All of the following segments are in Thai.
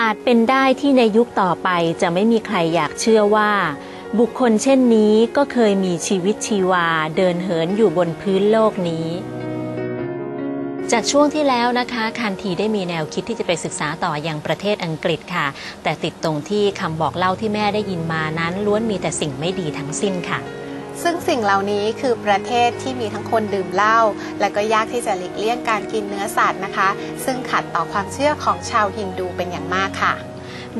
อาจเป็นได้ที่ในยุคต่อไปจะไม่มีใครอยากเชื่อว่า บุคคลเช่นนี้ก็เคยมีชีวิตชีวาเดินเหินอยู่บนพื้นโลกนี้ จากช่วงที่แล้วนะคะคันทีได้มีแนวคิดที่จะไปศึกษาต่ออยังประเทศอังกฤษค่ะ แต่ติดตรงที่คำบอกเล่าที่แม่ได้ยินมานั้นล้วนมีแต่สิ่งไม่ดีทั้งสิ้นค่ะ ซึ่งสิ่งเหล่านี้คือประเทศที่มีทั้งคนดื่มเหล้าและก็ยากที่จะหลีกเลี่ยงการกินเนื้อสัตว์นะคะ ซึ่งขัดต่อความเชื่อของชาวฮินดูเป็นอย่างมากค่ะ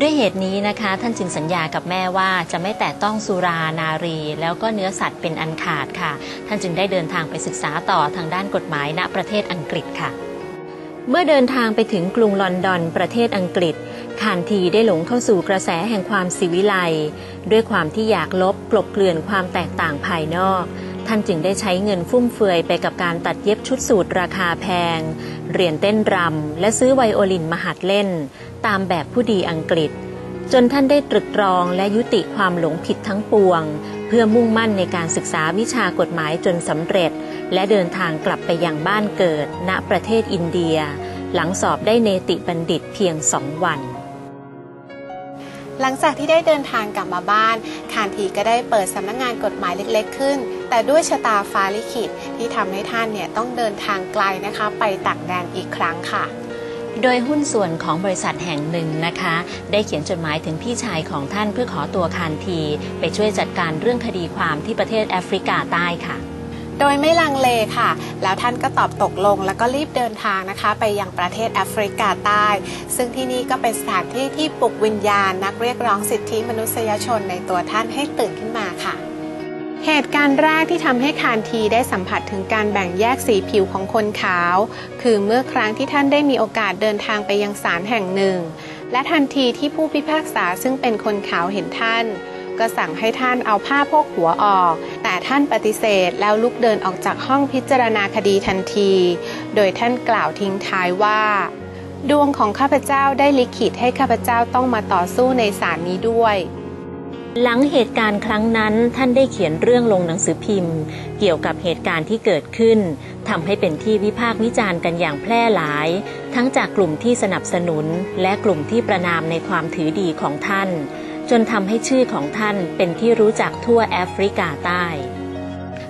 ด้วยเหตุนี้นะคะท่านจึงสัญญากับแม่ว่าจะไม่แตะต้องสุรานารี แล้วก็เนื้อสัตว์เป็นอันขาดค่ะ ท่านจึงได้เดินทางไปศึกษาต่อทางด้านกฎหมายณประเทศอังกฤษค่ะ เมื่อเดินทางไปถึงกรุงลอนดอนประเทศอังกฤษคานทีได้หลงเข้าสู่กระแสแห่งความสิวิไลด้วยความที่อยากลบกลบเกลื่อนความแตกต่างภายนอก ท่านจึงได้ใช้เงินฟุ่มเฟือยไปกับการตัดเย็บชุดสูทราคาแพง เรียนเต้นรำและซื้อไวโอลินมาหัดเล่น ตามแบบผู้ดีอังกฤษ จนท่านได้ตรึกตรองและยุติความหลงผิดทั้งปวง เพื่อมุ่งมั่นในการศึกษาวิชากฎหมายจนสำเร็จ และเดินทางกลับไปยังบ้านเกิด ณประเทศอินเดีย หลังสอบได้เนติบัณฑิตเพียงสองวัน หลังจากที่ได้เดินทางกลับมาบ้านคานทีก็ได้เปิดสำนักงงานกฎหมายเล็ก ๆ ขึ้น แต่ด้วยชะตาฟ้าลิขิตที่ทำให้ท่านเนี่ยต้องเดินทางไกลนะคะ ไปต่างแดนอีกครั้งค่ะ โดยหุ้นส่วนของบริษัทแห่งหนึ่งนะคะ ได้เขียนจดหมายถึงพี่ชายของท่านเพื่อขอตัวคานที ไปช่วยจัดการเรื่องคดีความที่ประเทศแอฟริกาใต้ค่ะ โดยไม่ลังเลค่ะ แล้วท่านก็ตอบตกลงแล้วก็รีบเดินทางนะคะ ไปยังประเทศแอฟริกาใต้ ซึ่งที่นี่ก็เป็นสถานที่ที่ปลุกวิญญาณ นักเรียกร้องสิทธิมนุษยชนในตัวท่านให้ตื่นขึ้นมาค่ะ เหตุการณ์แรกที่ทำให้คานทีได้สัมผัสถึงการแบ่งแยกสีผิวของคนขาว คือเมื่อครั้งที่ท่านได้มีโอกาสเดินทางไปยังศาลแห่งหนึ่ง และทันทีที่ผู้พิพากษาซึ่งเป็นคนขาวเห็นท่าน ก็สั่งให้ท่านเอาผ้าโพกหัวออก แต่ท่านปฏิเสธแล้วลุกเดินออกจากห้องพิจารณาคดีทันที โดยท่านกล่าวทิ้งท้ายว่า ดวงของข้าพเจ้าได้ลิขิตให้ข้าพเจ้าต้องมาต่อสู้ในศาลนี้ด้วย หลังเหตุการณ์ครั้งนั้นท่านได้เขียนเรื่องลงหนังสือพิมพ์ เกี่ยวกับเหตุการณ์ที่เกิดขึ้นทำให้เป็นที่วิพากษ์วิจารณ์กันอย่างแพร่หลาย ทั้งจากกลุ่มที่สนับสนุน และกลุ่มที่ประนามในความถือดีของท่าน จนทำให้ชื่อของท่านเป็นที่รู้จักทั่วแอฟริกาใต้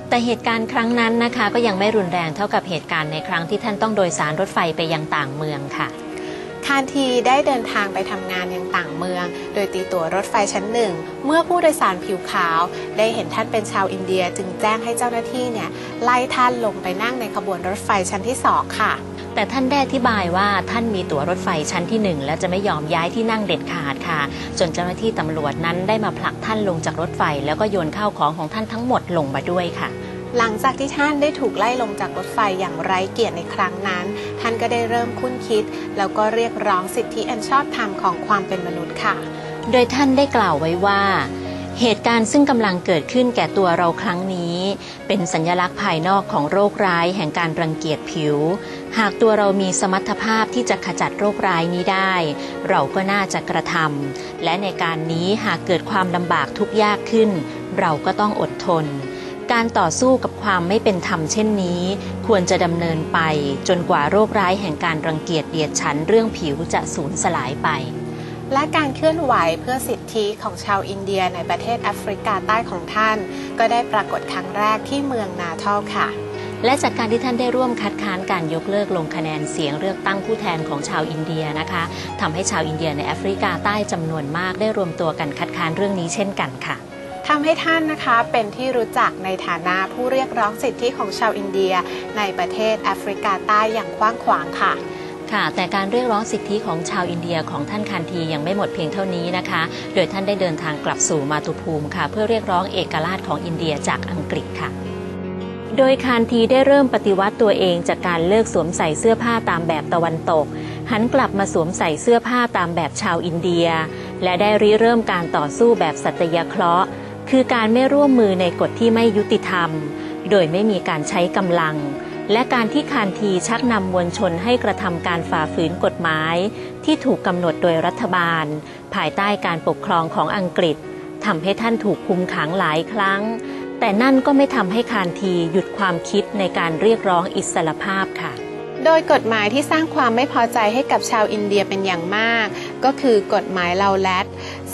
แต่เหตุการณ์ครั้งนั้นนะคะ ก็ยังไม่รุนแรงเท่ากับเหตุการณ์ในครั้งที่ท่านต้องโดยสารรถไฟไปยังต่างเมืองค่ะ คานทีได้เดินทางไปทำงานยังต่างเมือง โดยตีตั๋วรถไฟชั้นหนึ่ง เมื่อผู้โดยสารผิวขาว ได้เห็นท่านเป็นชาวอินเดียจึงแจ้งให้เจ้าหน้าที่เนี่ยไล่ท่านลงไปนั่งในขบวนรถไฟชั้นที่สองค่ะ แต่ท่านได้อธิบายว่าท่านมีตั๋วรถไฟชั้นที่หนึ่งและจะไม่ยอมย้ายที่นั่งเด็ดขาดค่ะ จนเจ้าหน้าที่ตำรวจนั้นได้มาผลักท่านลงจากรถไฟ แล้วก็โยนข้าวของของท่านทั้งหมดลงมาด้วยค่ะ หลังจากที่ท่านได้ถูกไล่ลงจากรถไฟอย่างไร้เกียรติในครั้งนั้น ท่านก็ได้เริ่มคุ้นคิด แล้วก็เรียกร้องสิทธิอันชอบธรรมของความเป็นมนุษย์ค่ะ โดยท่านได้กล่าวไว้ว่า เหตุการณ์ซึ่งกำลังเกิดขึ้นแก่ตัวเราครั้งนี้ เป็นสัญลักษณ์ภายนอกของโรคร้ายแห่งการรังเกียจผิว หากตัวเรามีสมรรถภาพที่จะขจัดโรคร้ายนี้ได้ เราก็น่าจะกระทำและในการนี้หากเกิดความลำบากทุกข์ยากขึ้น เราก็ต้องอดทน การต่อสู้กับความไม่เป็นธรรมเช่นนี้ ควรจะดำเนินไปจนกว่าโรคร้ายแห่งการรังเกียจเดียดฉันเรื่องผิวจะสูญสลายไป และการเคลื่อนไหวเพื่อสิทธิของชาวอินเดียในประเทศแอฟริกาใต้ของท่าน ก็ได้ปรากฏครั้งแรกที่เมืองนาทอลค่ะและจากการที่ท่านได้ร่วมคัดค้านการยกเลิกลงคะแนนเสียงเลือกตั้งผู้แทนของชาวอินเดียนะคะทำให้ชาวอินเดียในแอฟริกาใต้จำนวนมากได้รวมตัวกันคัดค้านเรื่องนี้เช่นกันค่ะ ทำให้ท่านนะคะเป็นที่รู้จักในฐานะผู้เรียกร้องสิทธิของชาวอินเดีย ในประเทศแอฟริกาใต้อย่างกว้างขวางค่ะค่ะแต่การเรียกร้องสิทธิของชาวอินเดียของท่านคันทียังไม่หมดเพียงเท่านี้นะคะ โดยท่านได้เดินทางกลับสู่มาตุภูมิค่ะ เพื่อเรียกร้องเอกราชของอินเดียจากอังกฤษค่ะ โดยคานทีได้เริ่มปฏิวัติตัวเองจากการเลิกสวมใส่เสื้อผ้าตามแบบตะวันตก หันกลับมาสวมใส่เสื้อผ้าตามแบบชาวอินเดีย และได้ริเริ่มการต่อสู้แบบสัตยเคราะห์ คือการไม่ร่วมมือในกฎที่ไม่ยุติธรรม โดยไม่มีการใช้กำลัง และการที่คานทีชักนำมวลชนให้กระทำการฝ่าฝืนกฎหมาย ที่ถูกกำหนดโดยรัฐบาล ภายใต้การปกครองของอังกฤษทำให้ท่านถูกคุมขังหลายครั้ง แต่นั่นก็ไม่ทำให้คานทีหยุดความคิดในการเรียกร้องอิสรภาพค่ะ โดยกฎหมายที่สร้างความไม่พอใจให้กับชาวอินเดียเป็นอย่างมาก ก็คือกฎหมายเลาแลด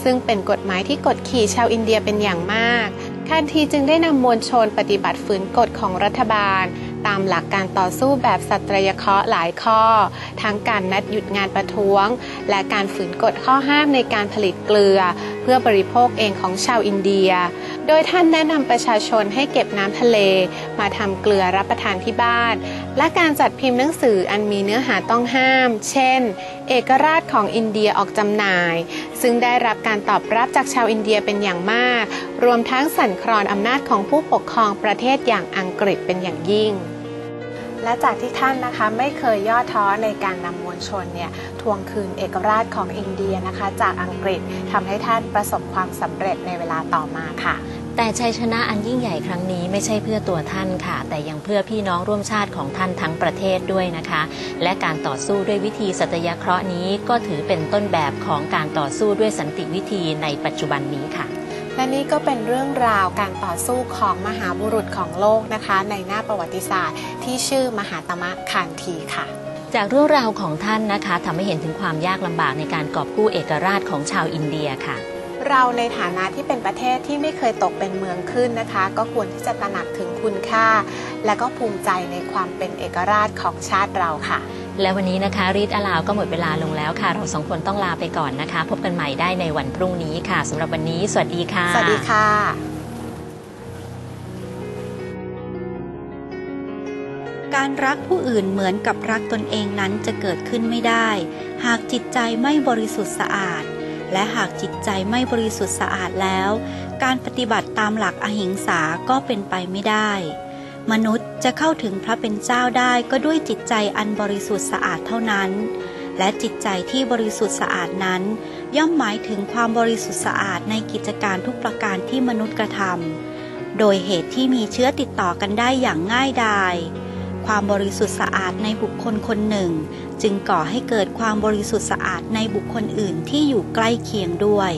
ซึ่งเป็นกฎหมายที่กดขี่ชาวอินเดียเป็นอย่างมากคันทีจึงได้นำมวลชนปฏิบัติฝืนกฎของรัฐบาล ตามหลักการต่อสู้แบบสัตยเคราะห์หลายข้อ ทั้งการนัดหยุดงานประท้วง และการฝืนกฎข้อห้ามในการผลิตเกลือ พื่อบริโภคเองของชาวอินเดีย โดยท่านแนะนำประชาชนให้เก็บน้ำทะเล มาทำเกลือรับประทานที่บ้าน และการจัดพิมพ์หนังสืออันมีเนื้อหาต้องห้าม เช่น เอกราชของอินเดียออกจำหน่าย ซึ่งได้รับการตอบรับจากชาวอินเดียเป็นอย่างมาก รวมทั้งสั่นคลอนอำนาจของผู้ปกครองประเทศอย่างอังกฤษเป็นอย่างยิ่ง และจากที่ท่านนะคะไม่เคยย่อท้อในการนำมวลชนเนี่ยทวงคืนเอกราชของอินเดียนะคะ จากอังกฤษทำให้ท่านประสบความสำเร็จในเวลาต่อมาค่ะ แต่ชัยชนะอันยิ่งใหญ่ครั้งนี้ไม่ใช่เพื่อตัวท่านค่ะ แต่ยังเพื่อพี่น้องร่วมชาติของท่านทั้งประเทศด้วยนะคะ และการต่อสู้ด้วยวิธีสัตยาเคราะห์นี้ก็ถือเป็นต้นแบบของการต่อสู้ด้วยสันติวิธีในปัจจุบันนี้ค่ะ และนี่ก็เป็นเรื่องราวการต่อสู้ของมหาบุรุษของโลกนะคะ ในหน้าประวัติศาสตร์ ที่ชื่อมหาตมะคานทีค่ะ จากเรื่องราวของท่านนะคะทำให้เห็นถึงความยากลำบากในการกอบกู้เอกราชของชาวอินเดียค่ะเราในฐานะที่เป็นประเทศที่ไม่เคยตกเป็นเมืองขึ้นนะคะ ก็ควรที่จะตระหนักถึงคุณค่า และก็ภูมิใจในความเป็นเอกราชของชาติเราค่ะ และวันนี้นะคะรีดอลาวก็หมดเวลาลงแล้วค่ะ เราสองคนต้องลาไปก่อนนะคะ พบกันใหม่ได้ในวันพรุ่งนี้ค่ะสำหรับวันนี้ สวัสดีค่ะ สวัสดีค่ะการรักผู้อื่นเหมือนกับรักตนเองนั้นจะเกิดขึ้นไม่ได้ หากจิตใจไม่บริสุทธิ์สะอาด และหากจิตใจไม่บริสุทธิ์สะอาดแล้ว การปฏิบัติตามหลักอหิงสาก็เป็นไปไม่ได้ มนุษย์จะเข้าถึงพระเป็นเจ้าได้ก็ด้วยจิตใจอันบริสุทธิ์สะอาดเท่านั้น และจิตใจที่บริสุทธิ์สะอาดนั้น ย่อมหมายถึงความบริสุทธิ์สะอาดในกิจการทุกประการที่มนุษย์กระทำโดยเหตุที่มีเชื้อติดต่อกันได้อย่างง่ายดายความบริสุทธิ์สะอาดในบุคคลคนหนึ่ง จึงก่อให้เกิดความบริสุทธิ์สะอาดในบุคคลอื่นที่อยู่ใกล้เคียงด้วย